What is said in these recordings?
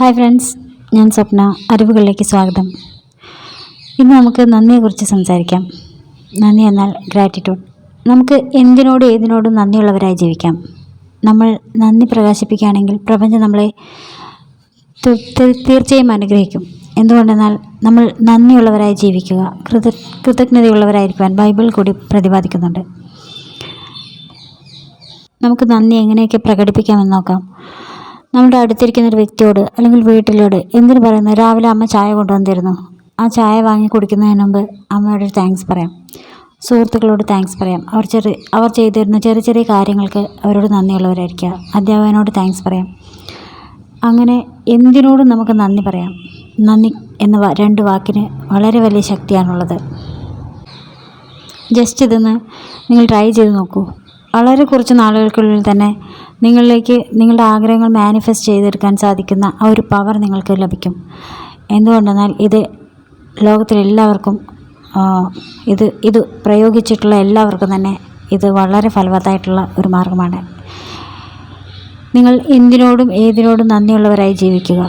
Hi friends ഞാൻ സ്വപ്ന അറിവുകളിലേക്ക് സ്വാഗതം. ഇന്ന് നമുക്ക് നന്ദിയെക്കുറിച്ച് സംസാരിക്കാം. നന്ദി എന്നാൽ ഗ്രാറ്റിറ്റ്യൂഡ് നമുക്ക് എന്തിനോട് ഏതിനോടും നന്ദിയുള്ളവരായി ജീവിക്കാം. നമ്മൾ നന്ദി പ്രകാശിപ്പിക്കുകയാണെങ്കിൽ പ്രപഞ്ചം നമ്മളെ തീർച്ചയായും അനുഗ്രഹിക്കും. എന്തുകൊണ്ടെന്നാൽ നമ്മൾ നന്ദിയുള്ളവരായി ജീവിക്കുക കൃത കൃതജ്ഞതയുള്ളവരായിരിക്കുവാൻ ബൈബിൾ കൂടി പ്രതിപാദിക്കുന്നുണ്ട്. നമുക്ക് നന്ദി എങ്ങനെയൊക്കെ പ്രകടിപ്പിക്കാമെന്ന് നോക്കാം. നമ്മുടെ അടുത്തിരിക്കുന്ന ഒരു വ്യക്തിയോട് അല്ലെങ്കിൽ വീട്ടിലോട് എന്തിനു പറയുന്നു? രാവിലെ അമ്മ ചായ കൊണ്ടുവന്നിരുന്നു. ആ ചായ വാങ്ങി കുടിക്കുന്നതിന് മുമ്പ് അമ്മയോട് താങ്ക്സ് പറയാം. സുഹൃത്തുക്കളോട് താങ്ക്സ് പറയാം. അവർ ചെറിയ അവർ ചെയ്തിരുന്ന ചെറിയ ചെറിയ കാര്യങ്ങൾക്ക് അവരോട് നന്ദിയുള്ളവരായിരിക്കുക. അധ്യാപകനോട് താങ്ക്സ് പറയാം. അങ്ങനെ എന്തിനോടും നമുക്ക് നന്ദി പറയാം. നന്ദി എന്ന രണ്ട് വാക്കിന് വളരെ വലിയ ശക്തിയാണുള്ളത്. ജസ്റ്റ് ഇതൊന്ന് നിങ്ങൾ ട്രൈ ചെയ്ത് നോക്കൂ. വളരെ കുറച്ച് നാളുകൾക്കുള്ളിൽ തന്നെ നിങ്ങളിലേക്ക് നിങ്ങളുടെ ആഗ്രഹങ്ങൾ മാനിഫെസ്റ്റ് ചെയ്തെടുക്കാൻ സാധിക്കുന്ന ആ ഒരു പവർ നിങ്ങൾക്ക് ലഭിക്കും. എന്തുകൊണ്ടെന്നാൽ ഇത് ലോകത്തിലെല്ലാവർക്കും ഇത് ഇത് പ്രയോഗിച്ചിട്ടുള്ള എല്ലാവർക്കും തന്നെ ഇത് വളരെ ഫലവത്തായിട്ടുള്ള ഒരു മാർഗമാണ്. നിങ്ങൾ എന്തിനോടും ഏതിനോടും നന്ദിയുള്ളവരായി ജീവിക്കുക.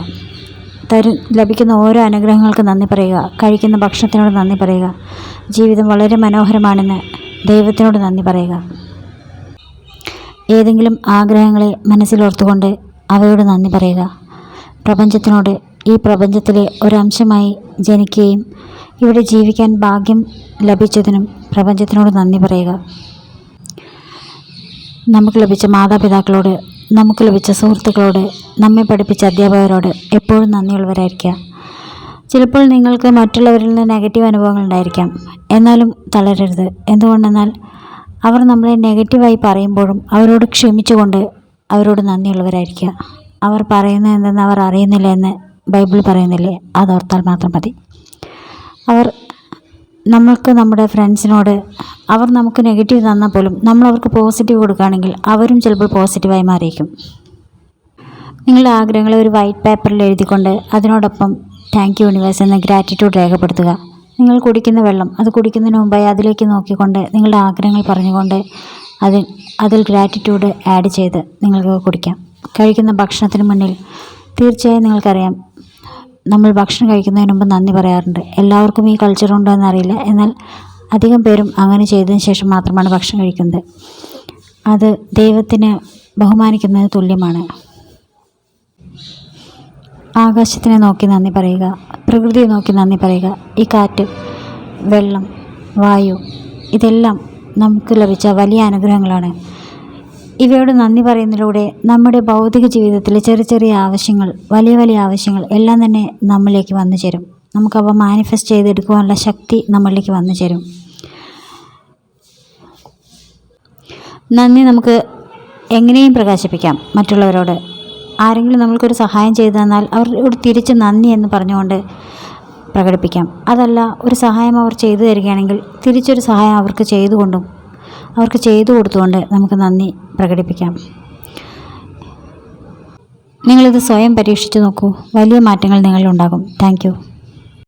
തരും ലഭിക്കുന്ന ഓരോ അനുഗ്രഹങ്ങൾക്ക് നന്ദി പറയുക. കഴിക്കുന്ന ഭക്ഷണത്തിനോട് നന്ദി പറയുക. ജീവിതം വളരെ മനോഹരമാണെന്ന് ദൈവത്തിനോട് നന്ദി പറയുക. ഏതെങ്കിലും ആഗ്രഹങ്ങളെ മനസ്സിലോർത്തുകൊണ്ട് അവയോട് നന്ദി പറയുക. പ്രപഞ്ചത്തിനോട് ഈ പ്രപഞ്ചത്തിലെ ഒരംശമായി ജനിക്കുകയും ഇവിടെ ജീവിക്കാൻ ഭാഗ്യം ലഭിച്ചതിനും പ്രപഞ്ചത്തിനോട് നന്ദി പറയുക. നമുക്ക് ലഭിച്ച മാതാപിതാക്കളോട് നമുക്ക് ലഭിച്ച സുഹൃത്തുക്കളോട് നമ്മെ പഠിപ്പിച്ച അധ്യാപകരോട് എപ്പോഴും നന്ദിയുള്ളവരായിരിക്കുക ചിലപ്പോൾ നിങ്ങൾക്ക് മറ്റുള്ളവരിൽ നിന്ന് നെഗറ്റീവ് അനുഭവങ്ങൾ ഉണ്ടായിരിക്കാം. എന്നാലും തളരരുത്. എന്തുകൊണ്ടെന്നാൽ അവർ നമ്മളെ നെഗറ്റീവായി പറയുമ്പോഴും അവരോട് ക്ഷമിച്ചുകൊണ്ട് അവരോട് നന്ദിയുള്ളവരായിരിക്കുക. അവർ പറയുന്നത് എന്തെന്ന് അവർ അറിയുന്നില്ല എന്ന് ബൈബിൾ പറയുന്നില്ലേ? അതോർത്താൽ മാത്രം മതി. അവർ നമ്മൾക്ക് നമ്മുടെ ഫ്രണ്ട്സിനോട് അവർ നമുക്ക് നെഗറ്റീവ് തന്നാൽ പോലും നമ്മൾ അവർക്ക് പോസിറ്റീവ് കൊടുക്കുകയാണെങ്കിൽ അവരും ചിലപ്പോൾ പോസിറ്റീവായി മാറിയേക്കും നിങ്ങളുടെ ആഗ്രഹങ്ങളെ ഒരു വൈറ്റ് പേപ്പറിൽ എഴുതിക്കൊണ്ട് അതിനോടൊപ്പം താങ്ക് യു യൂണിവേഴ്സ് എന്ന ഗ്രാറ്റിറ്റ്യൂഡ് രേഖപ്പെടുത്തുക. നിങ്ങൾ കുടിക്കുന്ന വെള്ളം അത് കുടിക്കുന്നതിന് മുമ്പായി അതിലേക്ക് നോക്കിക്കൊണ്ട് നിങ്ങളുടെ ആഗ്രഹങ്ങൾ പറഞ്ഞുകൊണ്ട് അതിൽ അതിൽ ഗ്രാറ്റിറ്റ്യൂഡ് ആഡ് ചെയ്ത് നിങ്ങൾക്ക് കുടിക്കാം. കഴിക്കുന്ന ഭക്ഷണത്തിന് മുന്നിൽ തീർച്ചയായും നിങ്ങൾക്കറിയാം. നമ്മൾ ഭക്ഷണം കഴിക്കുന്നതിന് മുമ്പ് നന്ദി പറയാറുണ്ട്. എല്ലാവർക്കും ഈ കൾച്ചർ ഉണ്ടോ എന്നറിയില്ല. എന്നാൽ അധികം പേരും അങ്ങനെ ചെയ്തതിന് ശേഷം മാത്രമാണ് ഭക്ഷണം കഴിക്കുന്നത്. അത് ദൈവത്തിന് ബഹുമാനിക്കുന്നതിന് തുല്യമാണ്. ആകാശത്തിനെ നോക്കി നന്ദി പറയുക പ്രകൃതിയെ നോക്കി നന്ദി പറയുക. ഈ കാറ്റ് വെള്ളം വായു ഇതെല്ലാം നമുക്ക് ലഭിച്ച വലിയ അനുഗ്രഹങ്ങളാണ്. ഇവയോട് നന്ദി പറയുന്നതിലൂടെ നമ്മുടെ ഭൗതിക ജീവിതത്തിലെ ചെറിയ ചെറിയ ആവശ്യങ്ങൾ വലിയ വലിയ ആവശ്യങ്ങൾ എല്ലാം തന്നെ നമ്മളിലേക്ക് വന്നു ചേരും. നമുക്കവ മാനിഫെസ്റ്റ് ചെയ്തെടുക്കുവാനുള്ള ശക്തി നമ്മളിലേക്ക് വന്നു ചേരും. നന്ദി നമുക്ക് എങ്ങനെയും പ്രകാശിപ്പിക്കാം മറ്റുള്ളവരോട്. ആരെങ്കിലും നമ്മൾക്കൊരു സഹായം ചെയ്തു തന്നാൽ അവരോട് തിരിച്ച് നന്ദി എന്ന് പറഞ്ഞുകൊണ്ട് പ്രകടിപ്പിക്കാം. അതല്ല ഒരു സഹായം അവർ ചെയ്തു തരികയാണെങ്കിൽ തിരിച്ചൊരു സഹായം അവർക്ക് ചെയ്തുകൊണ്ടും അവർക്ക് ചെയ്തു കൊടുത്തുകൊണ്ട് നമുക്ക് നന്ദി പ്രകടിപ്പിക്കാം. നിങ്ങളിത് സ്വയം പരീക്ഷിച്ചു നോക്കൂ. വലിയ മാറ്റങ്ങൾ നിങ്ങളിലുണ്ടാകും താങ്ക്